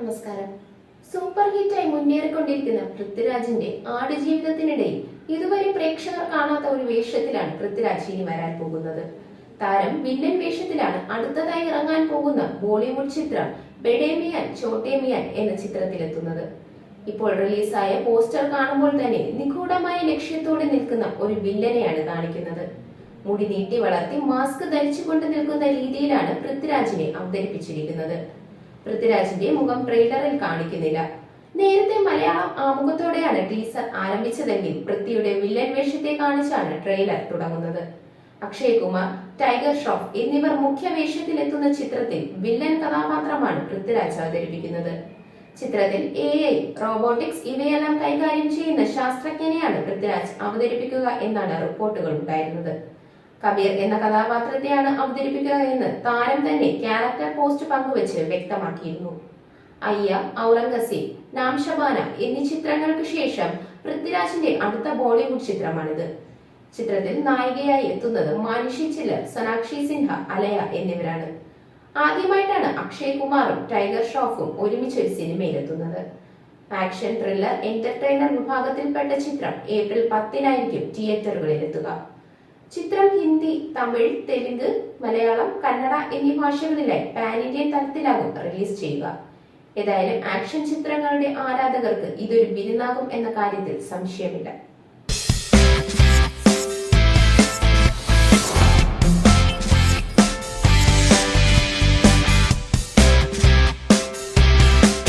നമസ്കാരം. സൂപ്പർ ഹിറ്റായി മുന്നേറിക്കൊണ്ടിരിക്കുന്ന പൃഥ്വിരാജിന്റെ ആടുജീവിതത്തിനിടയിൽ ഇതുവരെ പ്രേക്ഷകർ കാണാത്ത ഒരു വേഷത്തിലാണ് പൃഥ്വിരാജ് ഇനി വരാൻ പോകുന്നത്. താരം വില്ലൻ വേഷത്തിലാണ് അടുത്തതായി ഇറങ്ങാൻ പോകുന്ന ബോളിവുഡ് ചിത്രം ബെഡേമിയാൻ ചോട്ടേമിയൻ ചോട്ടേ മിയാൻ എന്ന ചിത്രത്തിലെത്തുന്നത്. ഇപ്പോൾ റിലീസായ പോസ്റ്റർ കാണുമ്പോൾ തന്നെ നിഗൂഢമായ ലക്ഷ്യത്തോടെ നിൽക്കുന്ന ഒരു വില്ലനെയാണ് കാണിക്കുന്നത്. മുടി നീട്ടി വളർത്തി മാസ്ക് ധരിച്ചുകൊണ്ട് നിൽക്കുന്ന രീതിയിലാണ് പൃഥ്വിരാജിനെ അവതരിപ്പിച്ചിരിക്കുന്നത്. പൃഥ്വിരാജിന്റെ മുഖം ട്രെയിലറിൽ കാണിക്കുന്നില്ല. നേരത്തെ മലയാള ആമുഖത്തോടെയാണ് ടീസർ ആരംഭിച്ചതെങ്കിൽ പൃഥ്വിയുടെ വില്ലൻ വേഷത്തെ കാണിച്ചാണ് ട്രെയിലർ തുടങ്ങുന്നത്. അക്ഷയ് കുമാർ ടൈഗർ ഷ്രോഫ് എന്നിവർ മുഖ്യ വേഷത്തിലെത്തുന്ന ചിത്രത്തിൽ വില്ലൻ കഥാപാത്രമാണ് പൃഥ്വിരാജ് അവതരിപ്പിക്കുന്നത്. ചിത്രത്തിൽ എ ഐ റോബോട്ടിക്സ് ഇവയെല്ലാം കൈകാര്യം ചെയ്യുന്ന ശാസ്ത്രജ്ഞനെയാണ് പൃഥ്വിരാജ് അവതരിപ്പിക്കുക എന്നാണ് റിപ്പോർട്ടുകൾ ഉണ്ടായിരുന്നത്. കബീർ എന്ന കഥാപാത്രത്തെയാണ് അവതരിപ്പിക്കുക എന്ന് താരം തന്നെ ക്യാരക്ടർ പോസ്റ്റ് പങ്കുവച്ച് വ്യക്തമാക്കിയിരുന്നു. അയ്യ ഔറംഗസീബ് നാംഷബാന എന്നീ ചിത്രങ്ങൾക്ക് ശേഷം പൃഥ്വിരാജിന്റെ അടുത്ത ബോളിവുഡ് ചിത്രമാണിത്. ചിത്രത്തിൽ നായികയായി എത്തുന്നത് മാനുഷി ചില്ലർ സനാക്ഷി സിൻഹ അലയ എന്നിവരാണ്. ആദ്യമായിട്ടാണ് അക്ഷയ് കുമാറും ടൈഗർ ഷോഫും ഒരുമിച്ച് ഒരു സിനിമയിലെത്തുന്നത്. ആക്ഷൻ ത്രില്ലർ എന്റർടൈനർ വിഭാഗത്തിൽപ്പെട്ട ചിത്രം ഏപ്രിൽ പത്തിനായിരിക്കും തിയേറ്ററുകളിൽ എത്തുക ചിത്രം ഹിന്ദി തമിഴ് തെലുങ്ക് മലയാളം കന്നഡ എന്നീ ഭാഷകളിലായി പാൻ ഇന്ത്യൻ തലത്തിലാകും റിലീസ് ചെയ്യുക. ഏതായാലും ആക്ഷൻ ചിത്രങ്ങളുടെ ആരാധകർക്ക് ഇതൊരു ബിരുന്നാകും എന്ന കാര്യത്തിൽ സംശയമില്ല.